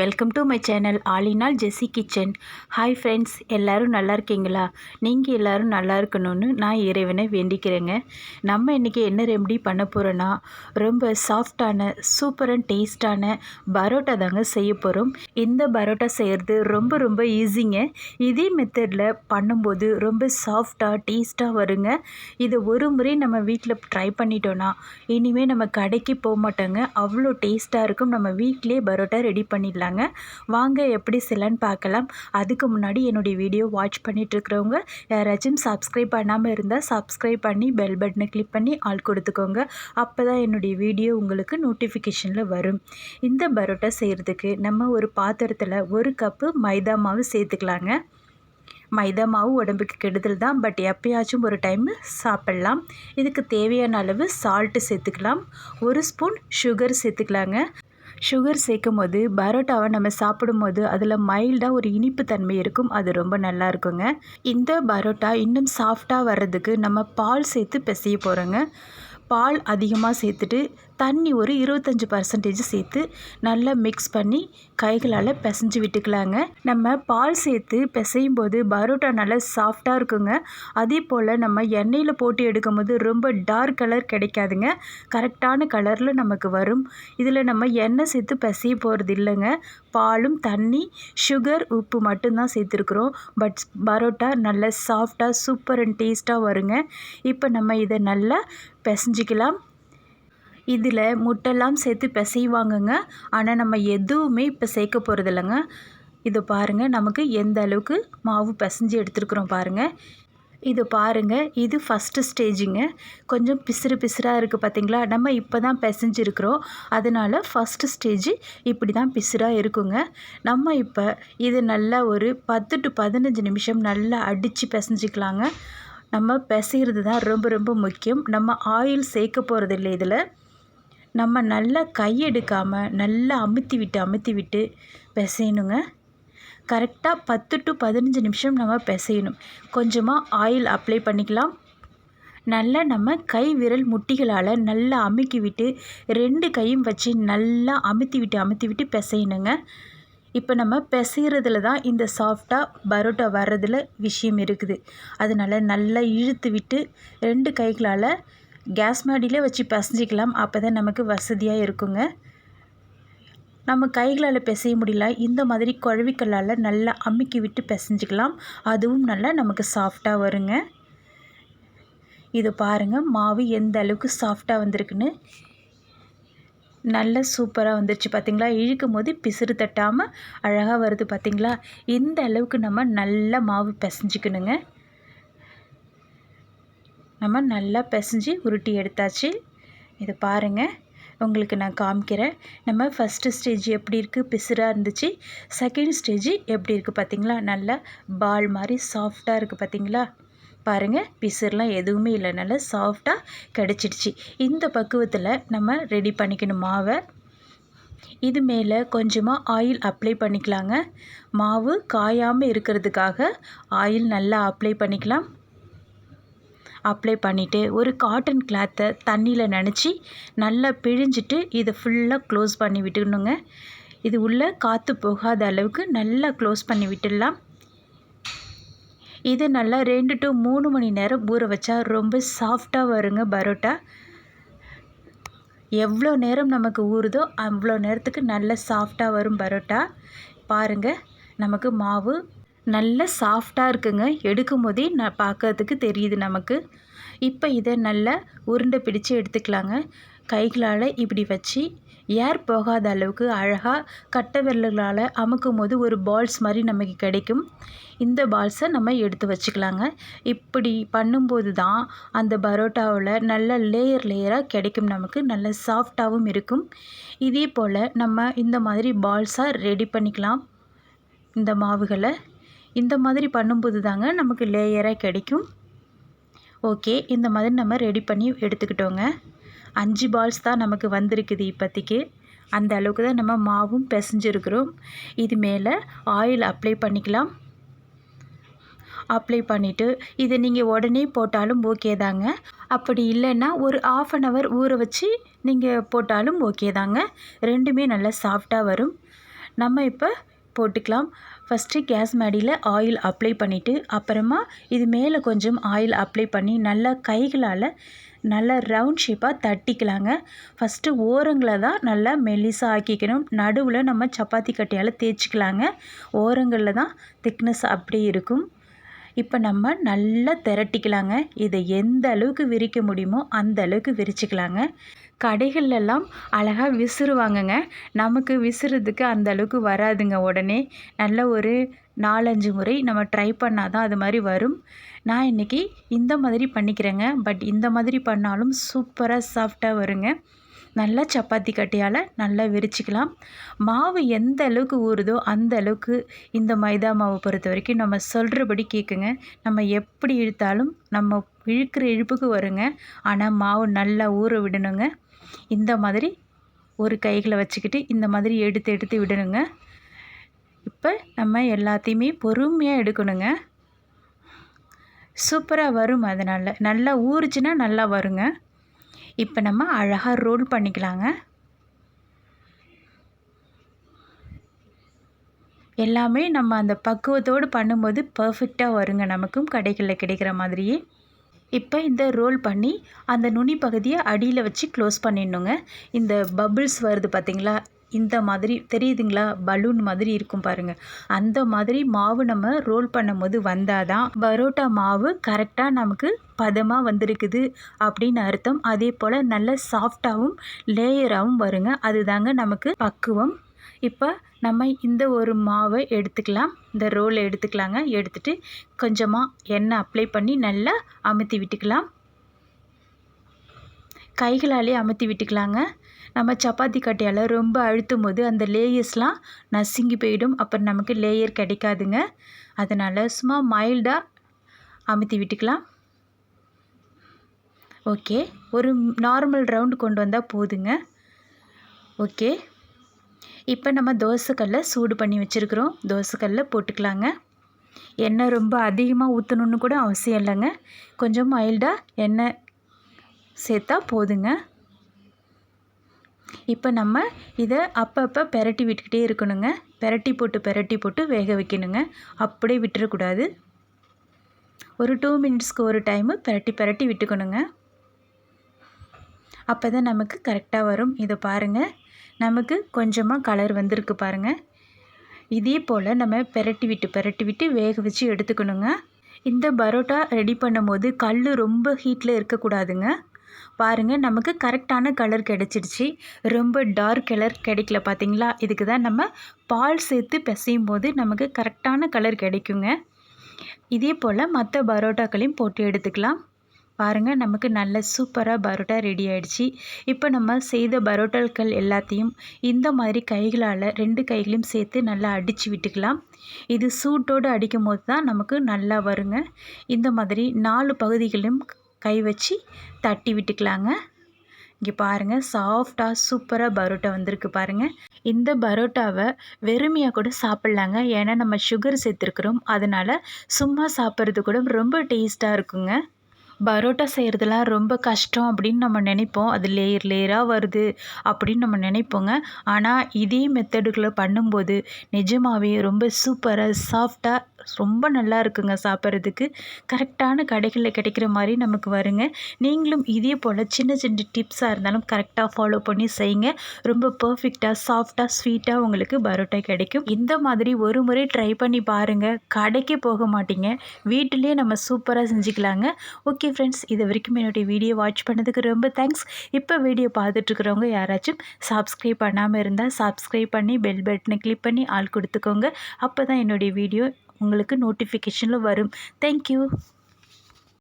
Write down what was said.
Welcome to my channel ஆலினால் ஜெஸ்ஸி kitchen hi friends எல்லோரும் நல்லா இருக்கீங்களா? நீங்கள் எல்லோரும் நல்லா இருக்கணும்னு நான் இறைவனை வேண்டிக்கிறேங்க. நம்ம இன்றைக்கி என்ன ரெமெடி பண்ண போகிறோன்னா ரொம்ப சாஃப்டான சூப்பர் அண்ட் டேஸ்டான பரோட்டா தாங்க செய்ய போகிறோம் இந்த பரோட்டா செய்கிறது ரொம்ப ரொம்ப ஈஸிங்க இதே மெத்தடில் பண்ணும்போது ரொம்ப சாஃப்டாக டேஸ்ட்டாக வருங்க. இதை ஒரு முறை நம்ம வீட்டில் ட்ரை பண்ணிட்டோன்னா இனிமேல் நம்ம கடைக்கு போக மாட்டோங்க அவ்வளோ டேஸ்ட்டாக இருக்கும். நம்ம வீட்டிலே பரோட்டா ரெடி பண்ணிடலாங்க வாங்க எப்படி செய்யலான்னு பார்க்கலாம். அதுக்கு முன்னாடி என்னுடைய வீடியோ வாட்ச் பண்ணிகிட்ருக்கிறவங்க யாராச்சும் சப்ஸ்கிரைப் பண்ணாமல் இருந்தால் சப்ஸ்கிரைப் பண்ணி பெல் பட்டனை கிளிக் பண்ணி ஆள் கொடுத்துக்கோங்க. அப்போ தான் என்னுடைய வீடியோ உங்களுக்கு நோட்டிஃபிகேஷனில் வரும். இந்த பரோட்டா செய்கிறதுக்கு நம்ம ஒரு பாத்திரத்தில் ஒரு கப்பு மைதா மாவு சேர்த்துக்கலாங்க. மைதா மாவு உடம்புக்கு கெடுதல் தான். பட் எப்பயாச்சும் ஒரு டைம் சாப்பிட்லாம். இதுக்கு தேவையான அளவு சால்ட்டு சேர்த்துக்கலாம். ஒரு ஸ்பூன் சுகர் சேர்த்துக்கலாங்க. சுகர் சேர்க்கும் போது பரோட்டாவை நம்ம சாப்பிடும்போது அதில் மைல்டாக ஒரு இனிப்பு தன்மை இருக்கும். அது ரொம்ப நல்லா இருக்குங்க. இந்த பரோட்டா இன்னும் சாஃப்டாக வர்றதுக்கு நம்ம பால் சேர்த்து பிசைய போகிறோங்க பால் அதிகமாக சேர்த்துட்டு தண்ணி ஒரு இருபத்தஞ்சி பர்சன்டேஜ் சேர்த்து நல்லா மிக்ஸ் பண்ணி கைகளால் பிசைஞ்சு விட்டுக்கலாங்க. நம்ம பால் சேர்த்து பிசையும் போது பரோட்டா நல்லா சாஃப்டாக இருக்குங்க. அதே போல் நம்ம எண்ணெயில் போட்டு எடுக்கும் போது ரொம்ப டார்க் கலர் கிடைக்காதுங்க. கரெக்டான கலரில் நமக்கு வரும். இதில் நம்ம எண்ணெய் சேர்த்து பிசைய போகிறது இல்லைங்க. பாலும் தண்ணி சுகர் உப்பு மட்டும்தான் சேர்த்துருக்குறோம். பட் பரோட்டா நல்ல சாஃப்டாக சூப்பர் அண்ட் டேஸ்ட்டாக வருங்க. இப்போ நம்ம இதை நல்லா பிசைஞ்சிக்கலாம். இதில் முட்டைலாம் சேர்த்து பிசைவாங்கங்க. ஆனால் நம்ம எதுவுமே இப்போ சேர்க்க போகிறதில்லைங்க இதை பாருங்கள் நமக்கு எந்த அளவுக்கு மாவு பிசைஞ்சு எடுத்துருக்குறோம் பாருங்கள் இது பாருங்கள் இது ஃபஸ்ட்டு ஸ்டேஜிங்க கொஞ்சம் பிசுறு பிசுறாக இருக்குது பார்த்தீங்களா நம்ம இப்போ தான் பிசைஞ்சிருக்கிறோம். அதனால் ஃபஸ்ட்டு ஸ்டேஜு இப்படி தான் பிசுறாக இருக்குங்க. நம்ம இப்போ இது நல்லா ஒரு பத்து டு பதினஞ்சு நிமிஷம் நல்லா அடித்து பிசைஞ்சிக்கலாங்க. நம்ம பிசைகிறது தான் ரொம்ப ரொம்ப முக்கியம். நம்ம ஆயில் சேர்க்க போகிறது இல்லை இதில். நம்ம நல்லா கையெடுக்காமல் நல்லா அமுத்தி விட்டு அமுத்தி விட்டு பிசையணுங்க. கரெக்டாக பத்து டு பதினஞ்சு நிமிஷம் நம்ம பிசையணும். கொஞ்சமாக ஆயில் அப்ளை பண்ணிக்கலாம். நல்லா நம்ம கை விரல் முட்டிகளால் நல்லா அமுக்கி விட்டு ரெண்டு கையும் வச்சு நல்லா அமுத்தி விட்டு அமுத்தி விட்டு பிசையணுங்க. இப்போ நம்ம பிசைகிறதுல தான் இந்த சாஃப்டாக பரோட்டா வர்றதில் விஷயம் இருக்குது. அதனால் நல்லா இழுத்து விட்டு ரெண்டு கைகளால் கேஸ் மாடியிலே வச்சு பிசைஞ்சிக்கலாம். அப்போ தான் நமக்கு வசதியாக இருக்குங்க. நம்ம கைகளால் பிசைய முடியல. இந்த மாதிரி குழவிக்கல்லால் நல்லா அமுக்கி விட்டு பிசைஞ்சிக்கலாம். அதுவும் நல்லா நமக்கு சாஃப்டாக வருங்க. இது பாருங்கள் மாவு எந்த அளவுக்கு சாஃப்டாக வந்திருக்குன்னு. நல்ல சூப்பராக வந்துருச்சு பார்த்திங்களா இழுக்கும் போது பிசுறு தட்டாமல் அழகாக வருது பார்த்திங்களா இந்த அளவுக்கு நம்ம நல்லா மாவு பிசைஞ்சிக்கணுங்க. நம்ம நல்லா பிசைஞ்சு உருட்டி எடுத்தாச்சு. இதை பாருங்கள் உங்களுக்கு நான் காமிக்கிறேன். நம்ம ஃபஸ்ட்டு ஸ்டேஜ் எப்படி இருக்குது பிசுராக இருந்துச்சு. செகண்ட் ஸ்டேஜ் எப்படி இருக்குது பார்த்திங்களா? நல்லா பால் மாதிரி சாஃப்டாக இருக்குது பார்த்திங்களா? பாருங்கள் பிசுர்லாம் எதுவுமே இல்லை. நல்லா சாஃப்டாக கிடச்சிடுச்சு. இந்த பக்குவத்தில் நம்ம ரெடி பண்ணிக்கணும் மாவை. இது மேலே கொஞ்சமாக ஆயில் அப்ளை பண்ணிக்கலாங்க. மாவு காயாமல் இருக்கிறதுக்காக ஆயில் நல்லா அப்ளை பண்ணிக்கலாம். அப்ளை பண்ணிவிட்டு ஒரு காட்டன் கிளாத்தை தண்ணியில் நனைச்சி நல்லா பிழிஞ்சிட்டு இதை ஃபுல்லாக க்ளோஸ் பண்ணி விட்டுக்கணுங்க இது உள்ளே காற்று போகாத அளவுக்கு நல்லா க்ளோஸ் பண்ணி விட்டுடலாம். இது நல்லா ரெண்டு டு மூணு மணி நேரம் ஊற வச்சா ரொம்ப சாஃப்டாக வருங்க பரோட்டா. எவ்வளோ நேரம் நமக்கு ஊறுதோ அவ்வளோ நேரத்துக்கு நல்ல சாஃப்டாக வரும் பரோட்டா. பாருங்கள் நமக்கு மாவு நல்ல சாஃப்டாக இருக்குங்க. எடுக்கும் போதே நான் பார்க்கறதுக்கு தெரியுது நமக்கு. இப்போ இதை நல்லா உருண்டை பிடிச்சு எடுத்துக்கலாங்க. கைகளால் இப்படி வச்சு ஏர் போகாத அளவுக்கு அழகாக கட்டை விரல்களால் அமுக்கும் போது ஒரு பால்ஸ் மாதிரி நமக்கு கிடைக்கும். இந்த பால்ஸை நம்ம எடுத்து வச்சுக்கலாங்க. இப்படி பண்ணும்போது தான் அந்த பரோட்டாவில் நல்ல லேயர் லேயராக கிடைக்கும் நமக்கு. நல்ல சாஃப்டாகவும் இருக்கும். இதே போல் நம்ம இந்த மாதிரி பால்ஸாக ரெடி பண்ணிக்கலாம். இந்த மாவுகளை. இந்த மாதிரி பண்ணும்போது தாங்க நமக்கு லேயராக கிடைக்கும். ஓகே இந்த மாதிரி நம்ம ரெடி பண்ணி எடுத்துக்கிட்டோங்க. அஞ்சு பால்ஸ் தான் நமக்கு வந்திருக்குது இப்போத்திக்கு. அந்த அளவுக்கு தான் நம்ம மாவும் பிசைஞ்சிருக்கிறோம். இது மேலே ஆயில் அப்ளை பண்ணிக்கலாம். அப்ளை பண்ணிவிட்டு இதை நீங்கள் உடனே போட்டாலும் ஓகே தாங்க. அப்படி இல்லைன்னா ஒரு ஆஃப் அன் ஹவர் ஊற வச்சு நீங்கள் போட்டாலும் ஓகே தாங்க. ரெண்டுமே நல்லா சாஃப்டாக வரும். நம்ம இப்போ போட்டுக்கலாம். ஃபஸ்ட்டு கேஸ் மேடியில் ஆயில் அப்ளை பண்ணிவிட்டு அப்புறமா இது மேலே கொஞ்சம் ஆயில் அப்ளை பண்ணி நல்லா கைகளால் நல்லா ரவுண்ட் ஷேப்பாக தட்டிக்கலாங்க. ஃபஸ்ட்டு ஓரங்களை தான் நல்லா மெல்லிசாக ஆக்கிக்கணும். நடுவில் நம்ம சப்பாத்தி கட்டையால் தேய்ச்சிக்கலாங்க. ஓரங்களில் தான் திக்னஸ் அப்படியே இருக்கும். இப்போ நம்ம நல்லா திரட்டிக்கலாங்க. இதை எந்த அளவுக்கு விரிக்க முடியுமோ அந்த அளவுக்கு விரிச்சிக்கலாங்க. கடைகள்லாம் அழகாக விசிறுவாங்கங்க. நமக்கு விசிறதுக்கு அந்த அளவுக்கு வராதுங்க உடனே. நல்ல ஒரு நாலஞ்சு முறை நம்ம ட்ரை பண்ணால் தான் அது மாதிரி வரும். நான் இன்றைக்கி இந்த மாதிரி பண்ணிக்கிறேங்க. பட் இந்த மாதிரி பண்ணாலும் சூப்பராக சாஃப்டாக வருங்க. நல்லா சப்பாத்தி கட்டையால் நல்லா விரிச்சிக்கலாம். மாவு எந்த அளவுக்கு ஊறுதோ அந்த அளவுக்கு இந்த மைதா மாவை பொறுத்த வரைக்கும் நம்ம சொல்கிறபடி கேட்குங்க நம்ம எப்படி இழுத்தாலும் நம்ம இழுக்கிற இழுப்புக்கு வருங்க. ஆனால் மாவு நல்லா ஊற விடணுங்க. இந்த மாதிரி ஒரு கைகளை வச்சுக்கிட்டு இந்த மாதிரி எடுத்து எடுத்து விடணுங்க. இப்போ நம்ம எல்லாத்தையுமே பொறுமையாக எடுக்கணுங்க. சூப்பராக வரும் அதனால். நல்லா ஊறுச்சுன்னா நல்லா வருங்க. இப்போ நம்ம அழகாக ரோல் பண்ணிக்கலாங்க. எல்லாமே நம்ம அந்த பக்குவத்தோடு பண்ணும்போது பர்ஃபெக்டாக வருங்க. நமக்கும் கடைகளில் கிடைக்கிற மாதிரியே. இப்போ இந்த ரோல் பண்ணி அந்த நுனி பகுதியை அடியில் வச்சு க்ளோஸ் பண்ணிடணுங்க. இந்த பபிள்ஸ் வருது பார்த்திங்களா இந்த மாதிரி தெரியுதுங்களா? பலூன் மாதிரி இருக்கும் பாருங்கள் அந்த மாதிரி மாவு நம்ம ரோல் பண்ணும்போது வந்தால் தான் பரோட்டா மாவு கரெக்டாக நமக்கு பதமாக வந்திருக்குது அப்படின்னு அர்த்தம். அதே போல் நல்ல சாஃப்டாகவும் லேயராகவும் வருங்க. அதுதாங்க நமக்கு பக்குவம். இப்போ நம்ம இந்த ஒரு மாவை எடுத்துக்கலாம். இந்த ரோலை எடுத்துக்கலாங்க. எடுத்துகிட்டு கொஞ்சமாக எண்ணெய் அப்ளை பண்ணி நல்லா அமுத்தி விட்டுக்கலாம். கைகளாலே அமுத்தி விட்டுக்கலாங்க. நம்ம சப்பாத்தி கட்டையால் ரொம்ப அழுத்தும் போது அந்த லேயர்ஸ்லாம் நசுங்கி போயிடும். அப்புறம் நமக்கு லேயர் கிடைக்காதுங்க. அதனால் சும்மா மைல்டாக அமுத்தி விட்டுக்கலாம். ஓகே. ஒரு நார்மல் ரவுண்டு கொண்டு வந்தால் போதுங்க. ஓகே. இப்போ நம்ம தோசைக்கல்லை சூடு பண்ணி வச்சுருக்குறோம். தோசைக்கல்லை போட்டுக்கலாங்க. எண்ணெய் ரொம்ப அதிகமாக ஊற்றணுன்னு கூட அவசியம் இல்லைங்க. கொஞ்சம் மைல்டாக எண்ணெய் சேர்த்தா போதுங்க. இப்போ நம்ம இதை அப்பப்போ பெரட்டி விட்டுக்கிட்டே இருக்கணுங்க. பெரட்டி போட்டு பெரட்டி போட்டு வேக வைக்கணுங்க. அப்படியே விட்டுறக்கூடாது. ஒரு டூ மினிட்ஸ்க்கு ஒரு டைமு பெரட்டி பெரட்டி விட்டுக்கணுங்க. அப்போ தான் நமக்கு கரெக்டாக வரும். இதை பாருங்கள் நமக்கு கொஞ்சமாக கலர் வந்திருக்கு பாருங்கள் இதே போல் நம்ம பெரட்டி விட்டு பெரட்டி விட்டு வேக வச்சு எடுத்துக்கணுங்க. இந்த பரோட்டா ரெடி பண்ணும்போது கல் ரொம்ப ஹீட்டில் இருக்கக்கூடாதுங்க. பாருங்கள் நமக்கு கரெக்டான கலர் கிடச்சிடுச்சு. ரொம்ப டார்க் கலர் கிடைக்கல பார்த்தீங்களா இதுக்கு தான் நம்ம பால் சேர்த்து பிசையும் போது நமக்கு கரெக்டான கலர் கிடைக்குங்க. இதே போல் மற்ற பரோட்டாக்களையும் போட்டு எடுத்துக்கலாம். பாருங்கள் நமக்கு நல்ல சூப்பராக பரோட்டா ரெடி ஆகிடுச்சி இப்போ நம்ம செய்த பரோட்டாக்கள் எல்லாத்தையும் இந்த மாதிரி கைகளால் ரெண்டு கைகளையும் சேர்த்து நல்லா அடித்து விட்டுக்கலாம். இது சூட்டோடு அடிக்கும் போது தான் நமக்கு நல்லா வருங்க. இந்த மாதிரி நாலு பகுதிகளிலும் கை வச்சு தட்டி விட்டுக்கலாங்க. இங்கே பாருங்கள் சாஃப்டாக சூப்பராக பரோட்டா வந்திருக்கு பாருங்கள் இந்த பரோட்டாவை வெறுமையாக கூட சாப்பிட்லாங்க. ஏன்னா நம்ம சுகர் சேர்த்துருக்குறோம். அதனால் சும்மா சாப்பிட்றது கூட ரொம்ப டேஸ்ட்டாக இருக்குங்க. பரோட்டா செய்கிறதுலாம் ரொம்ப கஷ்டம் அப்படின்னு நம்ம நினைப்போம். அது லேயர் லேயராக வருது அப்படின்னு நம்ம நினைப்போங்க. ஆனால் இதே மெத்தடுகளை பண்ணும்போது நிஜமாகவே ரொம்ப சூப்பராக சாஃப்டாக ரொம்ப நல்லா இருக்குங்க சாப்பிட்றதுக்கு. கரெக்டான கடைகளில் கிடைக்கிற மாதிரி நமக்கு வருங்க. நீங்களும் இதே போல் சின்ன சின்ன டிப்ஸாக இருந்தாலும் கரெக்டாக ஃபாலோ பண்ணி செய்யுங்க. ரொம்ப பர்ஃபெக்டாக சாஃப்டாக ஸ்வீட்டாக உங்களுக்கு பரோட்டா கிடைக்கும். இந்த மாதிரி ஒரு முறை ட்ரை பண்ணி பாருங்கள் கடைக்கு போக மாட்டீங்க. வீட்டிலே நம்ம சூப்பராக செஞ்சுக்கலாங்க. ஓகே ஃப்ரெண்ட்ஸ் இது வரைக்கும் என்னுடைய வீடியோ வாட்ச் பண்ணதுக்கு ரொம்ப தேங்க்ஸ் இப்போ வீடியோ பார்த்துட்ருக்குறவங்க யாராச்சும் சப்ஸ்கிரைப் பண்ணாமல் இருந்தால் சப்ஸ்கிரைப் பண்ணி பெல் பட்டனை கிளிக் பண்ணி ஆள் கொடுத்துக்கோங்க. அப்போ தான் என்னுடைய வீடியோ உங்களுக்கு நோட்டிஃபிகேஷனில் வரும். தேங்க்யூ